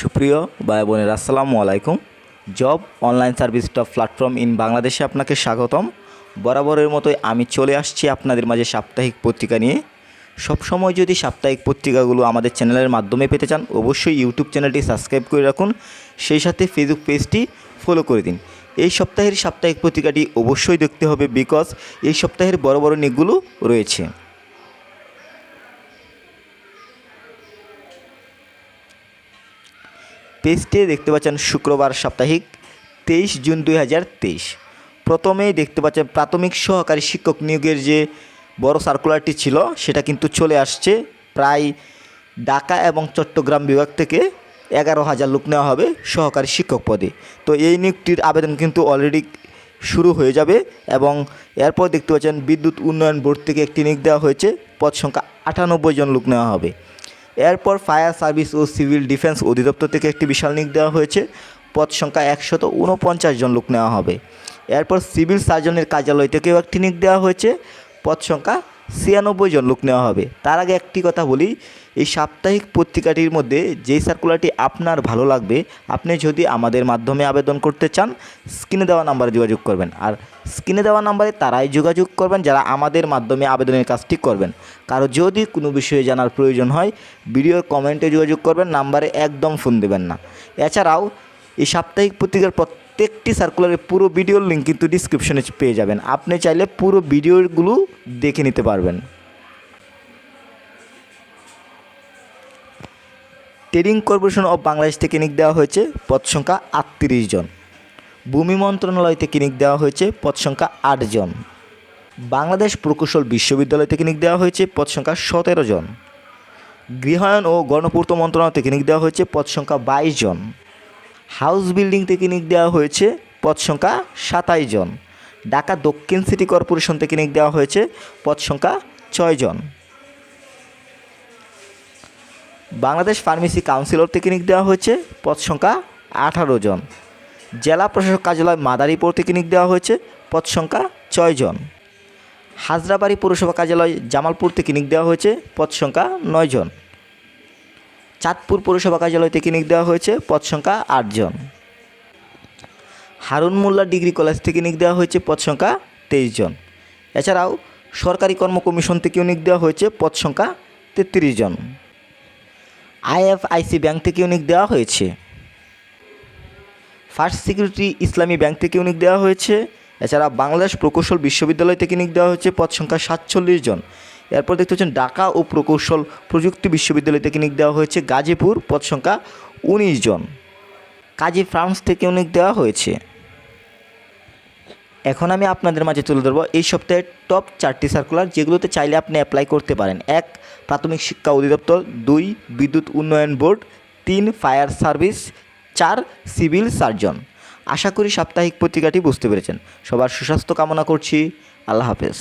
সুপ্রিয় ভাই বোনের, আসসালামু আলাইকুম। Job online service top platform in বাংলাদেশে আপনাকে স্বাগতম। বরাবরের মতোই আমি চলে আসছি আপনাদের মাঝে সাপ্তাহিক পত্রিকা নিয়ে। সবসময় যদি সাপ্তাহিক পত্রিকাগুলো আমাদের চ্যানেলের মাধ্যমে পেতে চান, অবশ্যই ইউটিউব চ্যানেলটি সাবস্ক্রাইব করে রাখুন। সেই সাথে ফেসবুক পেজটি ফলো করে দিন। এই সপ্তাহের সাপ্তাহিক পত্রিকাটি অবশ্যই দেখতে হবে বিকজ এই সপ্তাহের বড় বড় নিকগুলো রয়েছে। পেজটি দেখতে পাচ্ছেন শুক্রবার সাপ্তাহিক তেইশ জুন দুই হাজার তেইশ। প্রথমেই দেখতে পাচ্ছেন প্রাথমিক সহকারী শিক্ষক নিয়োগের যে বড় সার্কুলারটি ছিল, সেটা কিন্তু চলে আসছে। প্রায় ঢাকা এবং চট্টগ্রাম বিভাগ থেকে এগারো হাজার লোক নেওয়া হবে সহকারী শিক্ষক পদে। তো এই নিয়োগটির আবেদন কিন্তু অলরেডি শুরু হয়ে যাবে এবং এরপর দেখতে পাচ্ছেন বিদ্যুৎ উন্নয়ন বোর্ড থেকে একটি নিয়োগ দেওয়া হয়েছে। পদ সংখ্যা আটানব্বই জন লোক নেওয়া হবে। এরপর ফায়ার সার্ভিস ও সিভিল ডিফেন্স অধিদপ্তর থেকে একটি বিশাল নিয়োগ দেওয়া হয়েছে। পদ সংখ্যা একশত উনপঞ্চাশ জন লোক নেওয়া হবে। এরপর সিভিল সার্জনের কার্যালয় থেকেও একটি নিয়োগ দেওয়া হয়েছে। পদ সংখ্যা ছিয়ানব্বই জন লোক নেওয়া হবে। তার আগে একটি কথা বলি, এই সাপ্তাহিক পত্রিকাটির মধ্যে যেই সার্কুলারটি আপনার ভালো লাগবে, আপনি যদি আমাদের মাধ্যমে আবেদন করতে চান স্ক্রিনে দেওয়া নাম্বারে যোগাযোগ করবেন। আর স্ক্রিনে দেওয়া নাম্বারে তারাই যোগাযোগ করবেন, যারা আমাদের মাধ্যমে আবেদনের কাজটি করবেন। কারও যদি কোনো বিষয়ে জানার প্রয়োজন হয়, ভিডিওর কমেন্টে যোগাযোগ করবেন নাম্বারে একদম ফোন দেবেন না। এছাড়াও, এই সাপ্তাহিক পত্রিকার প্রত্যেকটি সার্কুলারের পুরো ভিডিওর লিঙ্ক কিন্তু ডিসক্রিপশনে পেয়ে যাবেন। আপনি চাইলে পুরো ভিডিওগুলো দেখে নিতে পারবেন। ট্রেডিং কর্পোরেশন অফ বাংলাদেশ থেকে নিক দেওয়া হয়েছে পদ সংখ্যা আটত্রিশ জন। ভূমি মন্ত্রণালয় থেকে নিক দেওয়া হয়েছে পদ সংখ্যা আট বাংলাদেশ প্রকৌশল বিশ্ববিদ্যালয় থেকে নিক দেওয়া হয়েছে পদ সংখ্যা সতেরো জন। গৃহায়ন ও গণপূর্ত মন্ত্রণালয় থেকে নিক দেওয়া হয়েছে পদ সংখ্যা বাইশ জন। হাউস বিল্ডিং থেকে নিক দেওয়া হয়েছে পদ সংখ্যা সাতাইশ জন। ঢাকা দক্ষিণ সিটি কর্পোরেশন থেকে নিক দেওয়া হয়েছে পদ সংখ্যা ছয় জন। বাংলাদেশ ফার্মেসি কাউন্সিলর থেকে নিক দেওয়া হয়েছে পদ সংখ্যা আঠারো জন। জেলা প্রশাসক কার্যালয় মাদারীপুর থেকে নিক দেওয়া হয়েছে পদ সংখ্যা ছয় জন। হাজরাবাড়ি পৌরসভা কার্যালয় জামালপুর থেকে নিক দেওয়া হয়েছে পদ সংখ্যা নয় জন। চাঁদপুর পৌরসভা কার্যালয় থেকে নিক দেওয়া হয়েছে, পদ সংখ্যা আটজন। হারুন মোল্লা ডিগ্রি কলেজ থেকে নিক দেওয়া হয়েছে, পদ সংখ্যা তেইশ জন এছাড়াও সরকারি কর্ম কমিশন থেকেও নিক দেওয়া হয়েছে, পদ সংখ্যা তেত্রিশ জন আইএফআইসি ব্যাংক থেকেও নিক দেওয়া হয়েছে। ফার্স্ট সিকিউরিটি ইসলামী ব্যাংক থেকে নিক দেওয়া হয়েছে। এছাড়া বাংলাদেশ প্রকৌশল বিশ্ববিদ্যালয় থেকে নিক দেওয়া হয়েছে, পদ সংখ্যা সাতচল্লিশ জন। এরপর দেখতে পাচ্ছেন ঢাকা ও প্রকৌশল প্রযুক্তি বিশ্ববিদ্যালয় থেকে নিক দেওয়া হয়েছে, গাজীপুর পদ সংখ্যা উনিশ জন। কাজী ফ্রান্স থেকে নিক দেওয়া হয়েছে। এখন আমি আপনাদের মাঝে তুলে ধরবো এই সপ্তাহের টপ চারটি সার্কুলার যেগুলোতে চাইলে আপনি অ্যাপ্লাই করতে পারেন। এক, প্রাথমিক শিক্ষা অধিদপ্তর। দুই, বিদ্যুৎ উন্নয়ন বোর্ড। তিন, ফায়ার সার্ভিস। চার, সিভিল সার্জন। আশা করি সাপ্তাহিক পত্রিকাটি বুঝতে পেরেছেন। সবার সুস্বাস্থ্য কামনা করছি। আল্লাহ হাফেজ।